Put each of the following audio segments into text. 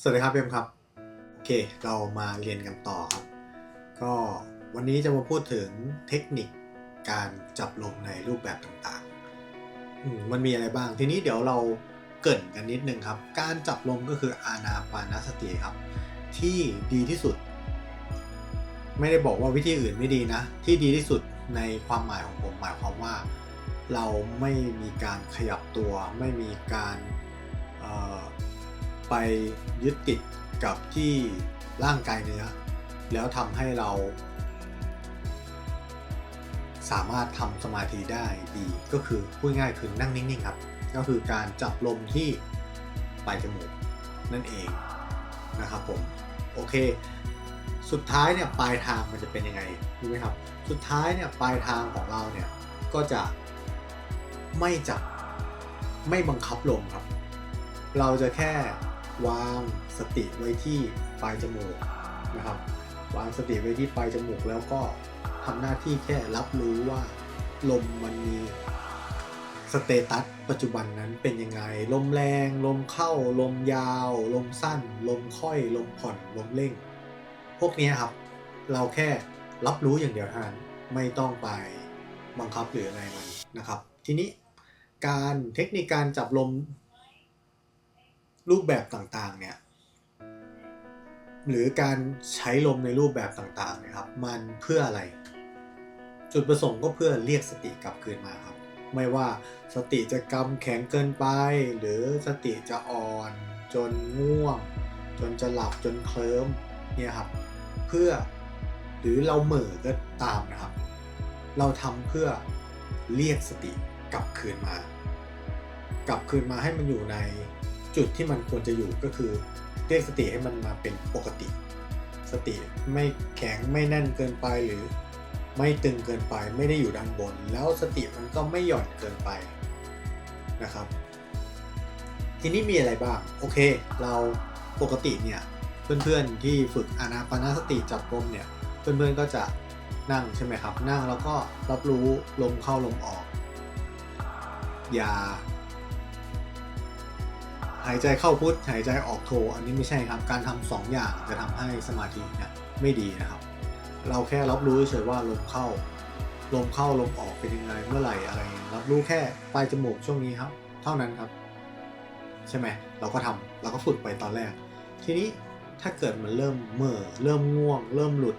สวัสดีครับเอ็มครับ โอเค เรามาเรียนกันต่อครับ ก็วันนี้จะมาพูดถึงเทคนิคการจับลมในรูปแบบต่างๆ มันมีอะไรบ้าง ทีนี้เดี๋ยวเราเกรินกันนิดนึงครับ การจับลมก็คืออานาปานสติครับ ที่ดีที่สุด ไม่ได้บอกว่าวิธีอื่นไม่ดีนะ ที่ดีที่สุดในความหมายของผมหมายความว่า เราไม่มีการขยับตัว ไม่มีการ ไปยึดติดกับที่ร่างกายเนื้อ แล้วทำให้เรา สามารถทำสมาธิได้ดีก็คือพูดง่ายคือนั่งนิ่งๆครับ ก็คือการจับลมที่ปลายจมูกนั่นเองนะครับผมโอเค สุดท้ายเนี่ยปลายทางมันจะเป็นยังไงรู้ไหมครับ สุดท้ายเนี่ยปลายทางของเราเนี่ยก็จะไม่จับไม่บังคับลมครับ เราจะแค่ วางสติไว้ที่ปลายจมูกนะครับ วางสติไว้ที่ปลายจมูกแล้วก็ทำหน้าที่แค่รับรู้ว่าลมมันมีสเตตัสปัจจุบันนั้นเป็นยังไง ลมแรง ลมเข้า ลมยาว ลมสั้น ลมค่อย ลมผ่อน ลมเร่ง พวกนี้ครับ เราแค่รับรู้อย่างเดียวเท่านั้นไม่ต้องไปบังคับหรืออะไรมันนะครับ ทีนี้การเทคนิคการจับลม รูปแบบต่างๆเนี่ยหรือการใช้ลมในรูปแบบต่างๆนะครับ มันเพื่ออะไร จุดประสงค์ก็เพื่อเรียกสติกลับคืนมาครับ ไม่ว่าสติจะกำแข็งเกินไป หรือสติจะอ่อน จนง่วง จนจะหลับจนเคลิ้มเนี่ยครับเพื่อหรือเราเหม่อก็ตามนะครับ เราทำเพื่อเรียกสติกลับคืนมา กลับคืนมาให้มันอยู่ใน จุดที่มันควรจะอยู่ก็คือเรียกสติให้มันมาเป็นปกติ สติไม่แข็งไม่แน่นเกินไปหรือ ไม่ตึงเกินไปไม่ได้อยู่ด้านบน แล้วสติมันก็ไม่หย่อนเกินไปนะครับ ทีนี้มีอะไรบ้าง โอเค เราปกติเนี่ยเพื่อนๆที่ฝึกอานาปานสติจับลมเนี่ยเพื่อนๆก็จะนั่งใช่ไหมครับ นั่งแล้วก็รับรู้ลมเข้าลมออก อย่า หายใจเข้าพุทหายใจออกโท อันนี้ไม่ใช่ครับ การทำสองอย่างจะทำให้สมาธิเนี่ยไม่ดีนะครับ เราแค่รับรู้เฉยว่าลมเข้า ลมเข้าลมออกเป็นยังไงเมื่อไหร่อะไร รับรู้แค่ปลายจมูกช่วงนี้ครับ เท่านั้นครับ ใช่ไหมเราก็ทำเราก็ฝึกไปตอนแรก ทีนี้ถ้าเกิดมันเริ่มเมื่อเริ่มง่วง เริ่มหลุด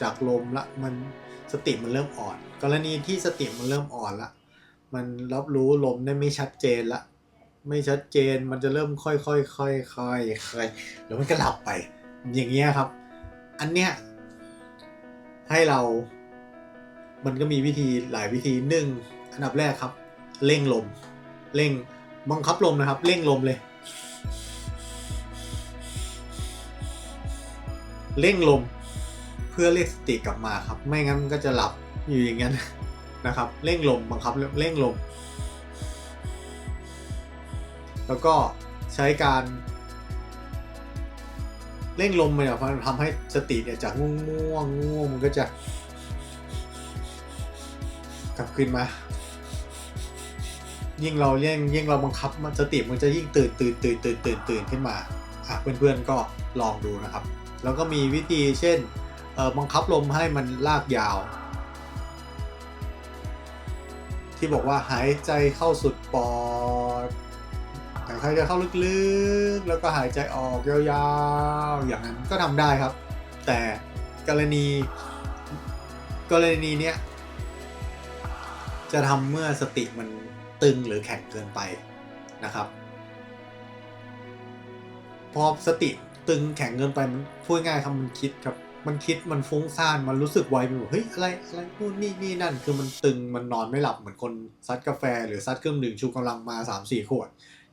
จากลมละมันสติมันเริ่มอ่อน กรณีที่สติมันเริ่มอ่อนละมันรับรู้ลมได้ไม่ชัดเจนละ ไม่ชัดเจนมันจะเริ่มค่อยๆค่อยๆค่อยๆค่อยๆแล้วมันก็หลับไป อย่างเงี้ยครับ อันเนี้ยให้เรา มันก็มีวิธีหลายวิธีหนึ่งอันดับแรกครับ เร่งลม เร่งบังคับลมนะครับ เร่งลมเลย เร่งลมเพื่อเรียกสติกลับมาครับ ไม่งั้นมันก็จะหลับอยู่อย่างนั้นนะครับ เร่งลมบังคับเร่งลม แล้วก็ใช้การเร่งลมมันทำให้สติเนี่ยจากง่วงง่วงง่วงมันก็จะกลับคืนมา ยิ่งเราเร่งยิ่งเราบังคับมันสติมันจะยิ่งตื่นตื่นตื่นตื่นตื่นตื่นขึ้นมาอะเพื่อนๆก็ลองดูนะครับ แล้วก็มีวิธีเช่นบังคับลมให้มันลากยาว ที่บอกว่าหายใจเข้าสุดปอดายใจเข้าลึกๆ แล้วก็หายใจออกยาวๆ อย่างนั้นก็ทำได้ครับ แต่กรณี กรณีเนี้ยจะทำเมื่อสติมันตึงหรือแข็งเกินไปนะครับ พอสติตึงแข็งเกินไปมันพูดง่ายครับมันคิดครับ มันคิดมันฟุ้งซ่านมันรู้สึกไวไปหมดเฮ้ยอะไรอะไรนู่นนี่นี่นั่นคือมันตึงมันนอนไม่หลับเหมือนคนซัดกาแฟ หรือซัดเครื่องดื่มชูกำลังมา3ามสี่ขวด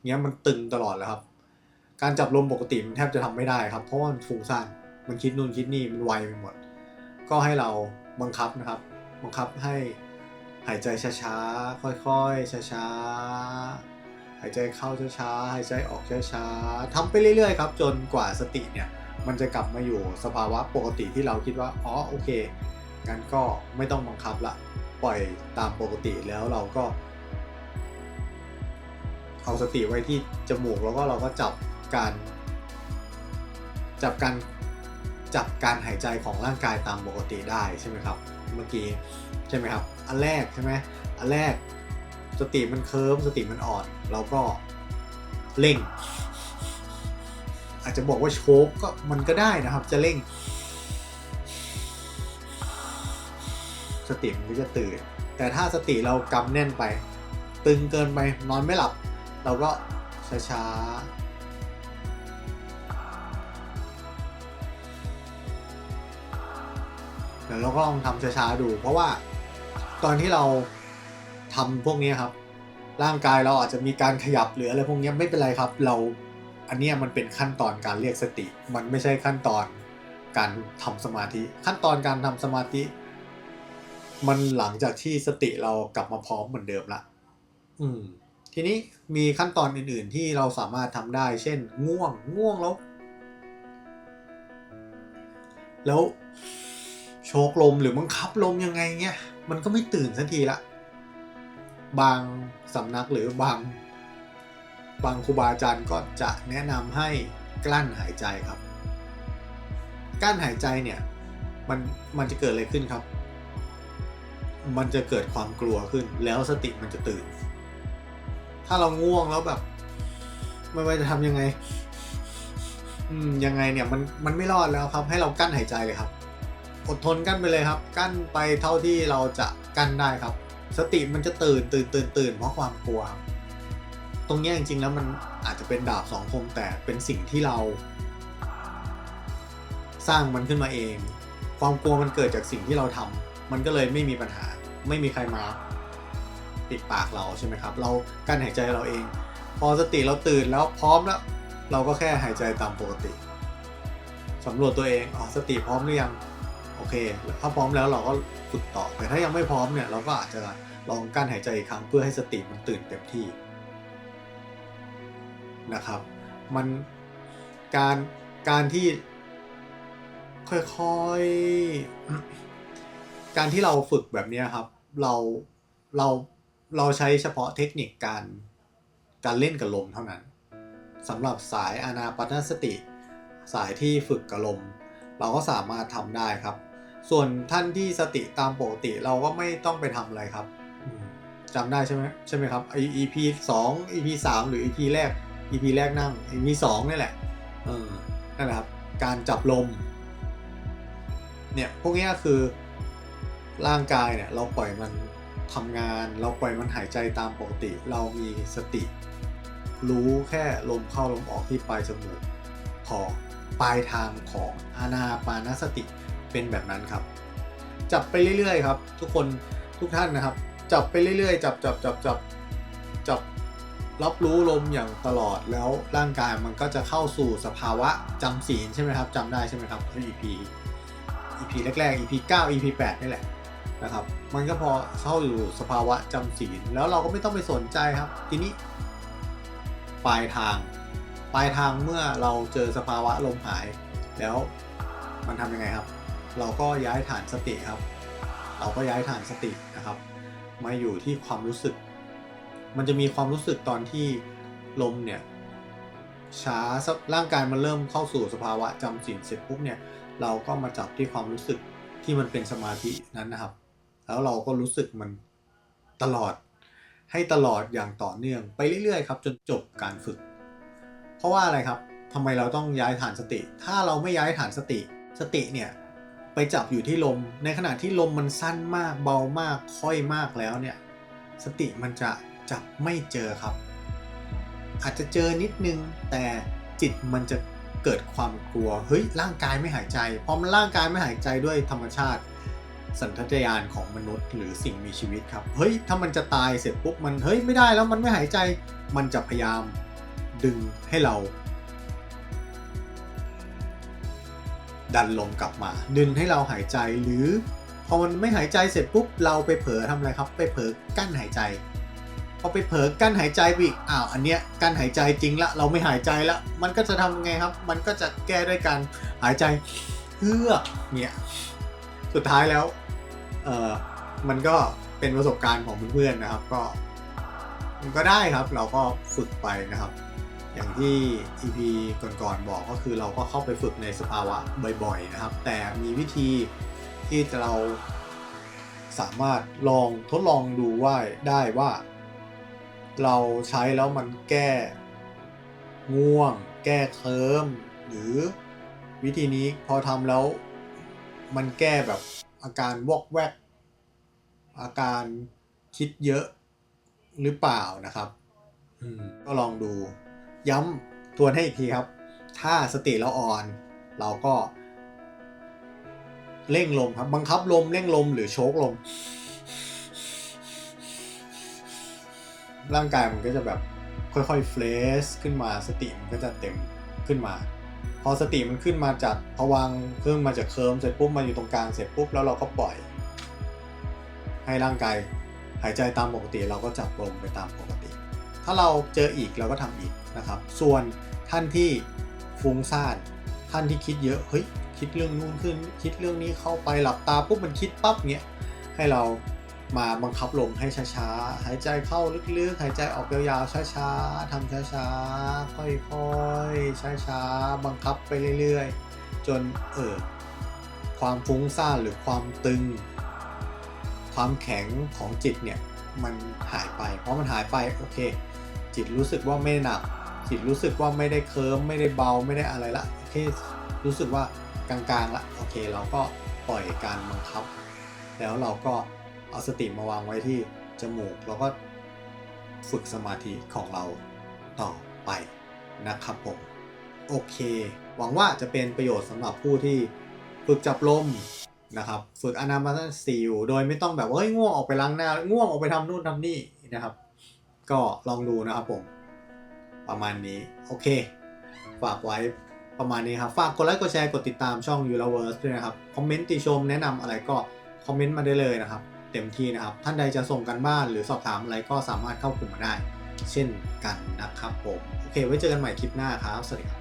เงี้ยมันตึงตลอดเลยครับ การจับลมปกติมันแทบจะทำไม่ได้ครับ เพราะว่ามันฟุ้งซ่านมันคิดนู่นคิดนี่มันไวไปหมด ก็ให้เราบังคับนะครับ บังคับให้หายใจช้าๆ ค่อยๆ ช้าๆ หายใจเข้าช้าๆ หายใจออกช้าๆทำไปเรื่อยๆ ครับ จนกว่าสติเนี่ย มันจะกลับมาอยู่สภาวะปกติที่เราคิดว่า อ๋อ โอเค งั้นก็ไม่ต้องบังคับละ ปล่อยตามปกติแล้วเราก็ เอาสติไว้ที่จมูกแล้วก็เราก็จับการจับการจับการหายใจของร่างกายตามปกติได้ใช่ไหมครับ เมื่อกี้ใช่ไหมครับ อันแรกใช่ไหมอันแรกสติมันเคิร์มสติมันอ่อน เราก็เร่ง อาจจะบอกว่าโชกก็มันก็ได้นะครับ จะเร่ง สติมันก็จะตื่น แต่ถ้าสติเรากำแน่นไป ตึงเกินไปนอนไม่หลับ เราก็ช้าๆเดี๋ยวเราก็ลองทำช้าๆดู เพราะว่าตอนที่เราทำพวกนี้ครับ ร่างกายเราอาจจะมีการขยับหรืออะไรพวกนี้ไม่เป็นไรครับ เราอันนี้มันเป็นขั้นตอนการเรียกสติ มันไม่ใช่ขั้นตอนการทำสมาธิ ขั้นตอนการทำสมาธิ มันหลังจากที่สติเรากลับมาพร้อมเหมือนเดิมละอืม ทีนี้มีขั้นตอนอื่น ๆ ที่เราสามารถทำได้ เช่น ง่วง ง่วงแล้ว แล้วโชกลมหรือบังคับลมยังไงเงี้ยมันก็ไม่ตื่นสักทีละ บางสำนักหรือบาง บางครูบาอาจารย์ก็จะแนะนำให้กลั้นหายใจครับ กลั้นหายใจเนี่ย มัน มันจะเกิดอะไรขึ้นครับ มันจะเกิดความกลัวขึ้น แล้วสติมันจะตื่น ถ้าเราง่วงแล้วแบบไม่ว่าจะทำยังไง อืมยังไงเนี่ยมันมันไม่รอดแล้วครับ ให้เรากั้นหายใจเลยครับ อดทนกั้นไปเลยครับ กั้นไปเท่าที่เราจะกั้นได้ครับ สติมันจะตื่นตื่นตื่นตื่นเพราะความกลัวครับตรงนี้จริงๆแล้วมันอาจจะเป็นดาบสองคมแต่เป็นสิ่งที่เรา สร้างมันขึ้นมาเอง ความกลัวมันเกิดจากสิ่งที่เราทำมันก็เลยไม่มีปัญหา ไม่มีใครมา ปิดปากเราใช่ไหมครับ เรากั้นหายใจเราเอง พอสติเราตื่นแล้วพร้อมแล้ว เราก็แค่หายใจตามปกติสำรวจตัวเองอ๋อสติพร้อมหรือยังโอเค ถ้าพร้อมแล้วเราก็ฝึกต่อแต่ถ้ายังไม่พร้อมเนี่ยเราก็อาจจะลองกั้นหายใจอีกครั้งเพื่อให้สติมันตื่นเต็มที่นะครับ มันการการที่ค่อยๆ การที่เราฝึกแบบนี้ครับ เราเรา เราใช้เฉพาะเทคนิคการการเล่นกับลมเท่านั้นสำหรับสายอานาปานสติ สายที่ฝึกกับลม เราก็สามารถทำได้ครับ ส่วนท่านที่สติตามปกติเราก็ไม่ต้องไปทำอะไรครับจำได้ใช่ไหมใช่ไหมครับไอ EP 2 EP 3 หรือ EP แรก EP แรกนั่ง EP 2นี่แหละเออนั่นแหละครับ การจับลม เนี่ย พวกนี้คือร่างกายเนี่ย เราปล่อยมัน ทำงานเราปล่อยมันหายใจตามปกติ เรามีสติ รู้แค่ลมเข้าลมออกที่ปลายจมูกพอปลายทางของอานาปานสติเป็นแบบนั้นครับ จับไปเรื่อยๆครับ ทุกคนทุกท่านนะครับ จับไปเรื่อยๆ จับจับจับจับจับรับรู้ลมอย่างตลอดแล้วร่างกายมันก็จะเข้าสู่สภาวะจำศีลใช่ไหมครับจำได้ใช่ไหมครับ EP EP แรกๆ EP 9 EP 8นี่แหละ นะครับ มันก็พอเข้าอยู่สภาวะจำศีลแล้วเราก็ไม่ต้องไปสนใจครับ ทีนี้ปลายทาง ปลายทางเมื่อเราเจอสภาวะลมหาย แล้วมันทำยังไงครับ เราก็ย้ายฐานสติครับ เราก็ย้ายฐานสตินะครับ มาอยู่ที่ความรู้สึก มันจะมีความรู้สึกตอนที่ลมเนี่ยช้าร่างกายมันเริ่มเข้าสู่สภาวะจำศีลเสร็จปุ๊บเนี่ยเราก็มาจับที่ความรู้สึกที่มันเป็นสมาธินั้นนะครับ แล้วเราก็รู้สึกมันตลอด ให้ตลอดอย่างต่อเนื่องไปเรื่อยๆครับจนจบการฝึก เพราะว่าอะไรครับทำไมเราต้องย้ายฐานสติ ถ้าเราไม่ย้ายฐานสติ สติเนี่ยไปจับอยู่ที่ลม ในขณะที่ลมมันสั้นมากเบามากค่อยมากแล้วเนี่ยสติมันจะจับไม่เจอครับ อาจจะเจอนิดนึงแต่จิตมันจะเกิดความกลัว เฮ้ยร่างกายไม่หายใจพราะมันร่างกายไม่หายใจด้วยธรรมชาติ สัญชาตญาณของมนุษย์หรือสิ่งมีชีวิตครับ เฮ้ย ถ้ามันจะตายเสร็จปุ๊บมันเฮ้ยไม่ได้แล้วมันไม่หายใจมันจะพยายามดึงให้เรา ดันลมกลับมา ดึงให้เราหายใจหรือพอมันไม่หายใจเสร็จปุ๊บเราไปเผลอทำอะไรครับ ไปเผลอกั้นหายใจพอไปเผลอกั้นหายใจไปอีกอ้าวอันเนี้ยกั้นหายใจจริงละเราไม่หายใจละมันก็จะทำไงครับ มันก็จะแก้ด้วยการหายใจเฮือกเนี่ยสุดท้ายแล้ว เออมันก็เป็นประสบการณ์ของเพื่อนๆนะครับ ก็มันก็ได้ครับเราก็ฝึกไปนะครับ อย่างที่ EP ก่อนๆบอกก็คือเราก็เข้าไปฝึกในสภาวะบ่อย ๆ นะครับ แต่มีวิธีที่เราสามารถลองทดลองดูว่าได้ว่า เราใช้แล้วมันแก้ง่วง แก้เคลิมหรือวิธีนี้พอทำแล้วมันแก้แบบ อาการวอกแวก อาการคิดเยอะหรือเปล่านะครับก็ลองดู ย้ำทวนให้อีกทีครับ ถ้าสติเราอ่อน เราก็เร่งลมครับ บังคับลมเร่งลมหรือโชกลม ร่างกายมันก็จะแบบค่อยๆเฟลชขึ้นมาสติมันก็จะเต็มขึ้นมา พอสติมันขึ้นมาจากพวังขึ้นมาจากเคิร์มเสร็จปุ๊บมาอยู่ตรงกลางเสร็จปุ๊บแล้วเราก็ปล่อย ให้ร่างกายหายใจตามปกติเราก็จับลมไปตามปกติ ถ้าเราเจออีกเราก็ทำอีกนะครับ ส่วนท่านที่ฟุ้งซ่านท่านที่คิดเยอะเฮ้ยคิดเรื่องนู่นขึ้น คิดเรื่องนี้เข้าไปหลับตาปุ๊บมันคิดปั๊บเนี้ยให้เรา มาบังคับลมให้ช้าๆ หายใจเข้าลึกๆ หายใจออกยาวๆ ช้าๆทำช้าๆ ค่อยๆ ช้าๆ บังคับไปเรื่อยๆ จนเออความฟุ้งซ่านหรือความตึง ความแข็งของจิตเนี่ยมันหายไป เพราะมันหายไปโอเค จิตรู้สึกว่าไม่หนัก จิตรู้สึกว่าไม่ได้เคิร์มไม่ได้เบาไม่ได้อะไรละโอเครู้สึกว่ากลางๆละโอเค เราก็ปล่อยการบังคับ แล้วเราก็ เอาสติมาวางไว้ที่จมูกแล้วก็ฝึกสมาธิของเราต่อไปนะครับผมโอเค หวังว่าจะเป็นประโยชน์สำหรับผู้ที่ฝึกจับลมนะครับฝึกอนาปาสติอยู่โดยไม่ต้องแบบว่าเฮ้ยง่วงออกไปล้างหน้าง่วงออกไปทำนู่นทำนี่นะครับ ก็ลองดูนะครับผม ประมาณนี้โอเค ฝากไว้ประมาณนี้ครับฝากกดไลค์กดแชร์กดติดตามช่อง u l a v e r s e ด้วยนะครับ คอมเมนต์ติชมแนะนำอะไรก็คอมเมนต์มาได้เลยนะครับ เต็มที่นะครับ ท่านใดจะส่งกันบ้านหรือสอบถามอะไรก็สามารถเข้ากลุ่มมาได้ เช่นกันนะครับผม โอเค ไว้เจอกันใหม่คลิปหน้าครับ สวัสดีครับ